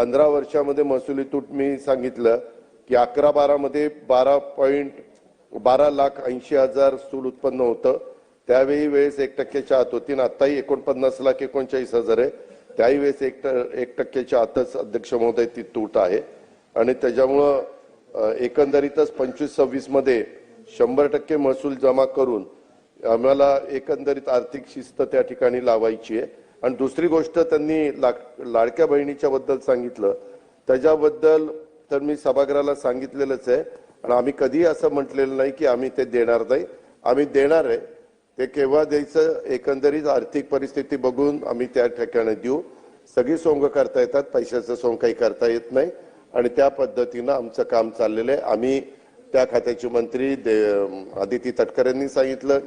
पंधरा वर्षामध्ये महसुली तूट मी सांगितलं की अकरा बारामध्ये बारा पॉईंट बारा लाख ऐंशी हजार स्थूल उत्पन्न होतं. त्यावेळी वेळेस एक टक्क्याच्या आत होती आणि आत्ताही एकोणपन्नास लाख एकोणचाळीस हजार आहे. त्याही वेळेस एक एक टक्क्याच्या आतच अध्यक्ष महोदय ती तूट आहे. आणि त्याच्यामुळं एकंदरीतच पंचवीस सव्वीसमध्ये शंभर टक्के महसूल जमा करून आम्हाला एकंदरीत आर्थिक शिस्त त्या ठिकाणी लावायची आहे. आणि दुसरी गोष्ट त्यांनी ला- लाडक्या बहिणीच्या बद्दल सांगितलं. त्याच्याबद्दल तर मी सभागृहाला सांगितलेलंच आहे. आणि आम्ही कधीही असं म्हटलेलं नाही की आम्ही ते देणार नाही. आम्ही देणार आहे. ते केव्हा द्यायचं एकंदरीत आर्थिक परिस्थिती बघून आम्ही त्या ठिकाणी देऊ. सगळी सोंग करता येतात. पैशाचं सोंग काही करता येत नाही. आणि त्या पद्धतीनं आमचं काम चाललेलं आहे. आम्ही त्या खात्याचे मंत्री दे- आदिती तटकरेंनी सांगितलं.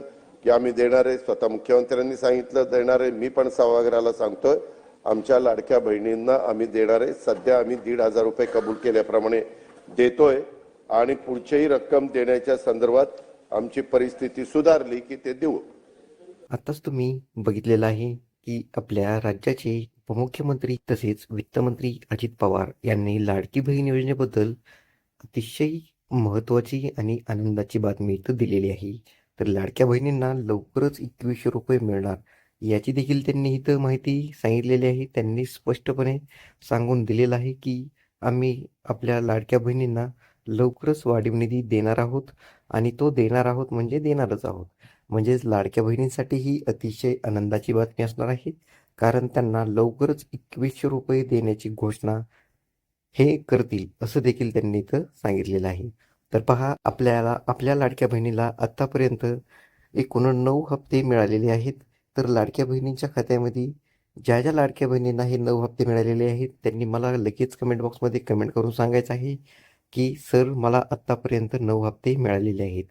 की आम्ही देणार आहे. स्वतः मुख्यमंत्र्यांनी सांगितलं देणार आहे. मी पण सभागृहाला सांगतोय आमच्या लाडक्या बहिणींना आम्ही देणार आहे. सध्या आम्ही दीड हजार रुपये कबूल केल्याप्रमाणे देतोय आणि पुढचीही रक्कम देण्याच्या संदर्भात आमची परिस्थिती सुधारली की ते देऊ. आताच तुम्ही बघितलेलं आहे की आपल्या राज्याचे उपमुख्यमंत्री तसेच वित्तमंत्री अजित पवार यांनी लाडकी बहीण योजनेबद्दल अतिशय महत्त्वाची आणि आनंदाची बातमी इथं दिलेली आहे. तर लाडक्या बहिणींना लवकरच एकवीसशे रुपये मिळणार. याची देखील त्यांनी इथं माहिती सांगितलेली आहे. त्यांनी स्पष्टपणे सांगून दिलेलं आहे की आम्ही आपल्या लाडक्या बहिणींना लवकरच वाढीव निधी देणार आहोत आणि तो देणार आहोत म्हणजे देणारच आहोत. म्हणजेच लाडक्या बहिणींसाठी ही अतिशय आनंदाची बातमी असणार आहे. कारण त्यांना लवकरच एकवीसशे रुपये देण्याची घोषणा हे करतील असं देखील त्यांनी इथं सांगितलेलं आहे. तर पहा आपल्याला आपल्या लाडक्या बहिणीला आत्तापर्यंत एकूण नऊ हप्ते मिळालेले आहेत. तर लाडक्या बहिणींच्या खात्यामध्ये ज्या ज्या लाडक्या बहिणींना हे नऊ हप्ते मिळालेले आहेत त्यांनी मला लगेच कमेंट बॉक्समध्ये कमेंट करून सांगायचं आहे की सर मला आत्तापर्यंत नऊ हप्ते मिळालेले आहेत.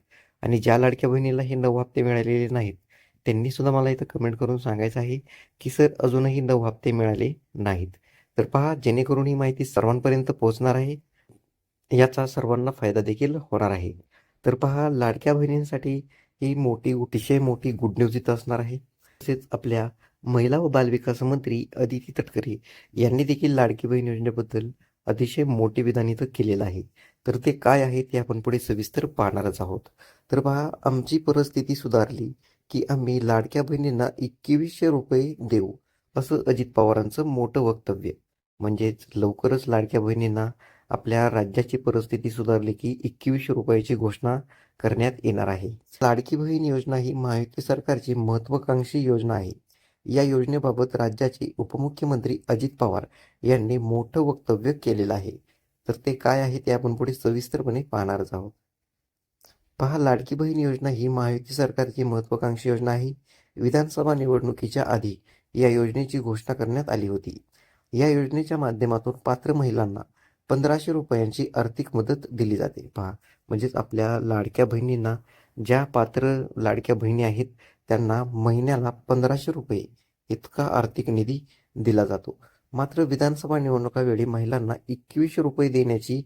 आणि ज्या लाडक्या बहिणीला हे नऊ हप्ते मिळालेले नाहीत त्यांनी सुद्धा मला इथं कमेंट करून सांगायचं आहे की सर अजूनही नऊ हप्ते मिळाले नाहीत. तर पहा जेणेकरून ही माहिती सर्वांपर्यंत पोहोचणार आहे. याचा सर्वांना फायदा देखील होणार आहे. तर पहा लाडक्या बहिणींसाठी ही मोठी अतिशय मोठी गुड न्यूज इथं असणार आहे. तसेच आपल्या महिला व बालविकास मंत्री अदिती तटकरे यांनी देखील लाडकी बहीण योजनेबद्दल अतिशय मोठे विधान इथं केलेलं आहे. तर ते काय आहे ते आपण पुढे सविस्तर पाहणारच आहोत. तर पहा आमची परिस्थिती सुधारली की आम्ही लाडक्या बहिणींना एकवीसशे रुपये देऊ असं अजित पवारांचं मोठं वक्तव्य. म्हणजेच लवकरच लाडक्या बहिणींना आपल्या राज्याची परिस्थिती सुधारली की एकवीसशे रुपयाची घोषणा करण्यात येणार आहे. लाडकी बहीण योजना ही महायुती सरकारची महत्वाकांक्षी योजना आहे. या योजनेबाबत राज्याचे उपमुख्यमंत्री अजित पवार यांनी मोठं वक्तव्य केलेलं आहे. तर ते काय आहे ते आपण पुढे सविस्तरपणे पाहणारच आहोत. पहा लाडकी बहीण योजना ही महायुती सरकारची महत्वाकांक्षी योजना आहे. विधानसभा निवडणुकीच्या आधी या योजनेची घोषणा करण्यात आली होती. या योजनेच्या माध्यमातून पात्र महिलांना पंधराशे रुपयांची आर्थिक मदत दिली जाते. पहा म्हणजेच आपल्या लाडक्या बहिणींना ज्या पात्र लाडक्या बहिणी आहेत त्यांना महिन्याला पंधराशे रुपये इतका आर्थिक निधी दिला जातो. मात्र विधानसभा निवडणुकावेळी महिलांना एकवीसशे रुपये देण्याची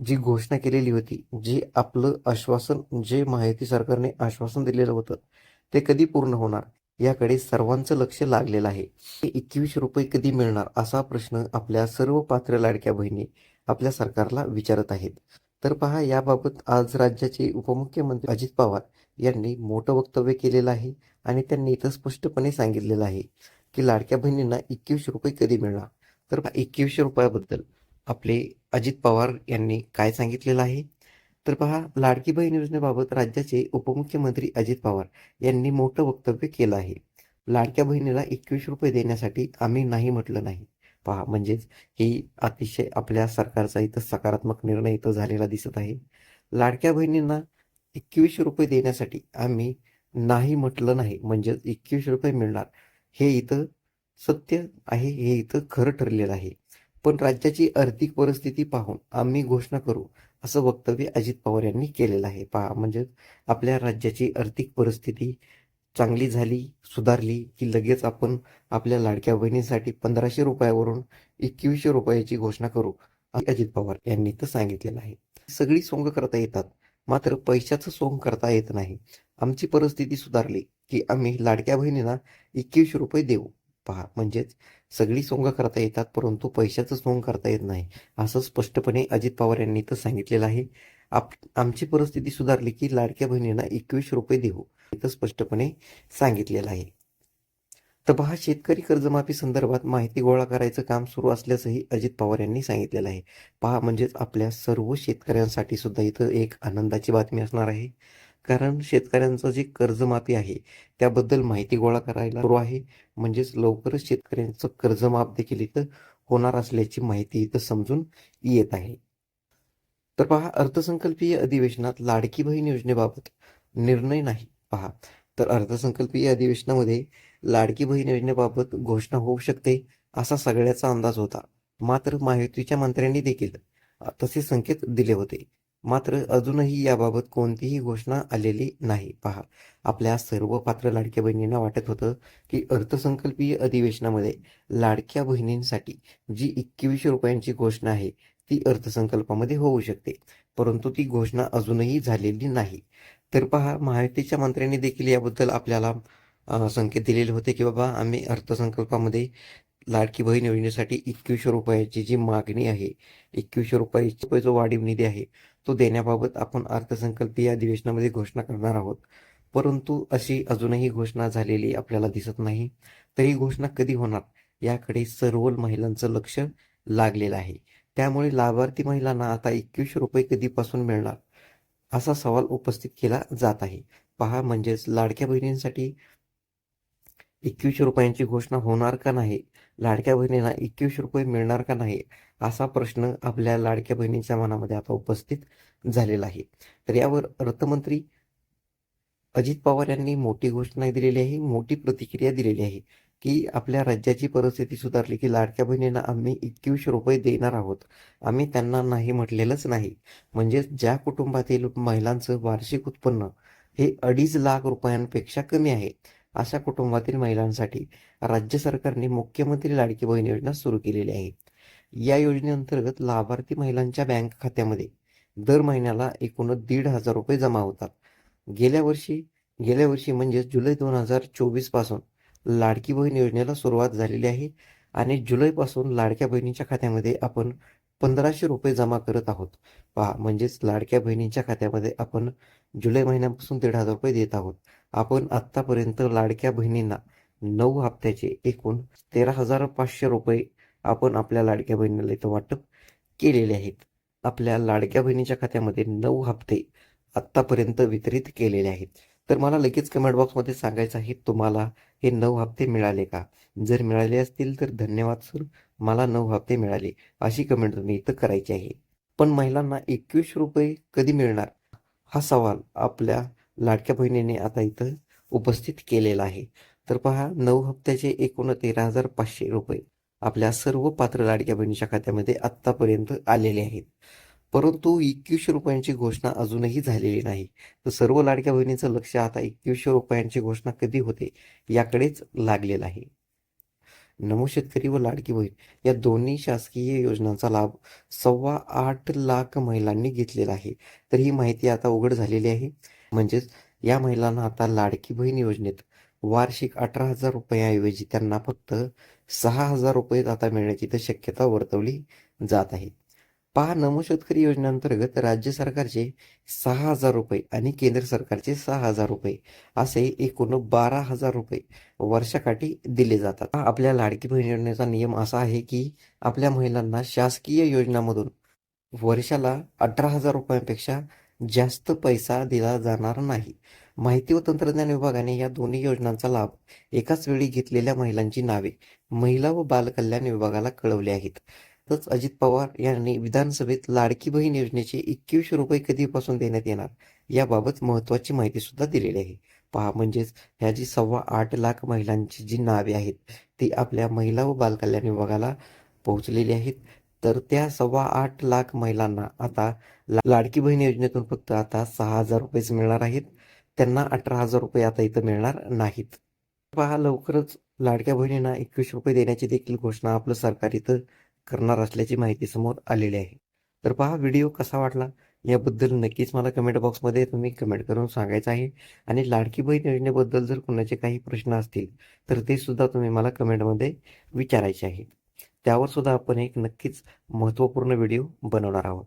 जी घोषणा केलेली होती जे आपलं आश्वासन जे माहिती सरकारने आश्वासन दिलेलं होतं ते कधी पूर्ण होणार? याकडे सर्वांचं लक्ष लागलेलं आहे. हे एकवीसशे रुपये कधी मिळणार असा प्रश्न आपल्या सर्व पात्र लाडक्या बहिणी आपल्या सरकारला विचारत आहेत. तर पहा याबाबत आज राज्याचे उपमुख्यमंत्री अजित पवार यांनी मोठं वक्तव्य केलेलं आहे आणि त्यांनी इथं स्पष्टपणे सांगितलेलं आहे की लाडक्या बहिणींना एकवीसशे रुपये कधी मिळणार? तर एकवीसशे रुपयाबद्दल आपले अजित पवार यांनी काय सांगितलेलं आहे? तर पहा लाडकी बहीण योजनेबाबत राज्याचे उपमुख्यमंत्री अजित पवार यांनी मोठं वक्तव्य केलं आहे. लाडक्या बहिणीला एकवीस रुपये देण्यासाठी आम्ही नाही म्हटलं नाही. पहा म्हणजेच ही अतिशय आपल्या सरकारचा इथं सकारात्मक निर्णय इथं झालेला दिसत आहे. लाडक्या बहिणींना एकवीस रुपये देण्यासाठी आम्ही नाही म्हटलं नाही म्हणजेच एकवीसशे रुपये मिळणार हे इथं सत्य आहे हे इथं खरं ठरलेलं आहे. पण राज्याची आर्थिक परिस्थिती पाहून आम्ही घोषणा करू असं वक्तव्य अजित पवार यांनी केलेलं आहे. पहा म्हणजे आपल्या राज्याची आर्थिक परिस्थिती चांगली झाली सुधारली की लगेच आपण आपल्या लाडक्या बहिणीसाठी पंधराशे रुपयावरून एकवीसशे रुपयाची घोषणा करू अजित पवार यांनी तर सांगितलेलं आहे. सगळी सोंग करता येतात मात्र पैशाचं सोंग करता येत नाही. आमची परिस्थिती सुधारली की आम्ही लाडक्या बहिणींना एकवीसशे रुपये देऊ. पहा म्हणजेच सगळी सोंग करता येतात परंतु पैशाचं सोंग करता येत नाही. असं स्पष्टपणे अजित पवार यांनी तर सांगितलेलं आहे. आप आमची परिस्थिती सुधारली की लाडक्या बहिणींना एकवीस रुपये देऊ इथं स्पष्टपणे सांगितलेलं आहे. तर पहा शेतकरी कर्जमाफी संदर्भात माहिती गोळा करायचं काम सुरू असल्याचंही अजित पवार यांनी सांगितलेलं आहे. पहा म्हणजेच आपल्या सर्व शेतकऱ्यांसाठी सुद्धा इथं एक आनंदाची बातमी असणार आहे. कारण शेतकऱ्यांचं जे कर्जमाफी आहे त्याबद्दल माहिती गोळा करायला सुरू आहे. म्हणजेच लवकरच शेतकऱ्यांचं कर्जमाफ देखील इथं होणार असल्याची माहिती इथं समजून येत आहे. तर पहा अर्थसंकल्पीय अधिवेशनात लाडकी बहीण योजनेबाबत निर्णय नाही. पहा तर अर्थसंकल्पीय अधिवेशनामध्ये लाडकी बहीण योजनेबाबत घोषणा होऊ शकते असा सगळ्याचा अंदाज होता. मात्र महायुतीच्या मंत्र्यांनी देखील तसे संकेत दिले होते. मात्र अजूनही याबाबत कोणतीही घोषणा आलेली नाही. पहा आपल्या सर्व पात्र लाडक्या बहिणींना वाटत होतं की अर्थसंकल्पीय अधिवेशनामध्ये लाडक्या बहिणींसाठी जी एकवीसशे रुपयांची घोषणा आहे ती अर्थसंकल्पामध्ये होऊ शकते. परंतु ती घोषणा अजूनही झालेली नाही. तर पहा महायुतीच्या मंत्र्यांनी देखील याबद्दल आपल्याला संकेत दिलेले होते की बाबा आम्ही अर्थसंकल्पामध्ये लाडकी बहीण योजनेसाठी एकवीसशे रुपयाची जी मागणी आहे एकवीसशे रुपयाची रुपये जो वाढीव निधी आहे तो देण्याबाबत आपण अर्थसंकल्पीय अधिवेशनामध्ये घोषणा करणार आहोत. परंतु अशी अजूनही घोषणा झालेली आपल्याला दिसत नाही. तर ही घोषणा कधी होणार याकडे सर्व महिलांचं लक्ष लागलेलं आहे. त्यामुळे लाभार्थी महिलांना आता एकवीसशे रुपये कधीपासून मिळणार असा सवाल उपस्थित केला जात आहे. पहा म्हणजेच लाडक्या बहिणींसाठी एकवीसशे रुपयांची घोषणा होणार का नाही? लाडक्या बहिणींना एकवीसशे रुपये मिळणार का नाही? असा प्रश्न आपल्या लाडक्या बहिणींच्या मनामध्ये आता उपस्थित झालेला आहे. तर यावर अर्थमंत्री अजित पवार यांनी मोठी घोषणा दिलेली आहे मोठी प्रतिक्रिया दिलेली आहे की आपल्या राज्याची परिस्थिती सुधारली की लाडक्या बहिणींना आम्ही एकवीसशे रुपये देणार आहोत. आम्ही त्यांना नाही म्हटलेलंच नाही. म्हणजेच ज्या कुटुंबातील महिलांचं वार्षिक उत्पन्न हे अडीच लाख रुपयांपेक्षा कमी आहे अशा कुटुंबातील महिलांसाठी राज्य सरकारने मुख्यमंत्री लाडकी बहीण योजना सुरू केलेली आहे. या योजनेअंतर्गत लाभार्थी महिलांच्या बँक खात्यामध्ये दर महिन्याला एकूण दीड हजार रुपये जमा होतात. गेल्या वर्षी गेल्या वर्षी म्हणजेच जुलै दोन हजार चोवीसपासून लाडकी बहीण योजनेला सुरुवात झालेली आहे आणि जुलैपासून लाडक्या बहिणीच्या खात्यामध्ये आपण पंधराशे रुपये जमा करत आहोत. पहा म्हणजेच लाडक्या बहिणींच्या खात्यामध्ये आपण जुलै महिन्यापासून दीड हजार रुपये देत आहोत. आपण आत्तापर्यंत लाडक्या बहिणींना नऊ हप्त्याचे एकूण तेरा हजार पाचशे रुपये आपण आपल्या लाडक्या बहिणीला इथं वाटप केलेले आहेत. आपल्या लाडक्या बहिणीच्या खात्यामध्ये नऊ हप्ते आत्तापर्यंत वितरित केलेले आहेत. तर मला लगेच कमेंट बॉक्समध्ये सांगायचं आहे तुम्हाला हे नऊ हप्ते मिळाले का? जर मिळाले असतील तर धन्यवाद सर मला नऊ हप्ते मिळाले. अशी कमेंट तुम्ही इथं करायची आहे. पण महिलांना एकवीस रुपये कधी मिळणार? हा सवाल आपल्या लाडक्या बहिणीने आता इथं उपस्थित केलेला आहे. तर पहा नऊ हप्त्याचे एकूण तेरा हजार पाचशे रुपये आपल्या सर्व पात्र लाडक्या बहिणीच्या खात्यामध्ये आत्तापर्यंत आलेले आहेत. परंतु एकवीसशे रुपयांची घोषणा अजूनही झालेली नाही. तर सर्व लाडक्या बहिणीचं लक्ष आता एकवीसशे रुपयांची घोषणा कधी होते याकडेच लागलेलं आहे. नमो शेतकरी व लाडकी बहीण या दोन्ही शासकीय योजनांचा लाभ सव्वा आठ लाख महिलांनी घेतलेला आहे. तर ही माहिती आता उघड झालेली आहे. म्हणजेच या महिलांना आता लाडकी बहीण योजनेत वार्षिक अठरा हजार रुपयाऐवजी त्यांना फक्त सहा हजार रुपये आता मिळण्याची तर शक्यता वर्तवली जात आहे. पहा नमो शेतकरी योजनेअंतर्गत राज्य सरकारचे सहा हजार रुपये आणि केंद्र सरकारचे सहा हजार रुपये असे एकूण बारा हजार रुपये वर्षाकाठी दिले जातात. आपल्या लाडकी बहीण योजनेचा नियम असा आहे की आपल्या महिलांना शासकीय योजनामधून वर्षाला अठरा हजार रुपयांपेक्षा जास्त पैसा दिला जाणार नाही. माहिती व तंत्रज्ञान विभागाने या दोन्ही योजनांचा लाभ एकाच वेळी घेतलेल्या महिलांची नावे महिला व बालकल्याण विभागाला कळवली आहेत. त्यातच अजित पवार यांनी विधानसभेत लाडकी बहीण योजनेचे एकवीसशे रुपये कधीपासून देण्यात येणार याबाबत महत्वाची माहिती सुद्धा दिलेली आहे. पहा म्हणजेच ह्या जी सव्वा आठ लाख महिलांची जी नावे आहेत ती आपल्या महिला व बालकल्याण विभागाला पोहोचलेली आहेत. तर त्या सव्वा आठ लाख महिलांना आता लाडकी बहीण योजनेतून फक्त आता सहा हजार रुपयेच मिळणार आहेत. त्यांना अठरा हजार रुपये आता इथं मिळणार नाहीत. पहा लवकरच लाडक्या बहिणींना एकवीस रुपये देण्याची देखील घोषणा आपलं सरकार इथं करणार असल्याची माहिती समोर आलेली आहे. तर पहा व्हिडिओ कसा वाटला? याबद्दल नक्कीच मला कमेंट बॉक्समध्ये तुम्ही कमेंट करून सांगायचं आहे. आणि लाडकी बहीण योजनेबद्दल जर कोणाचे काही प्रश्न असतील तर ते सुद्धा तुम्ही मला कमेंटमध्ये विचारायचे आहे. त्यावर सुद्धा आपण एक नक्कीच महत्त्वपूर्ण व्हिडिओ बनवणार आहोत.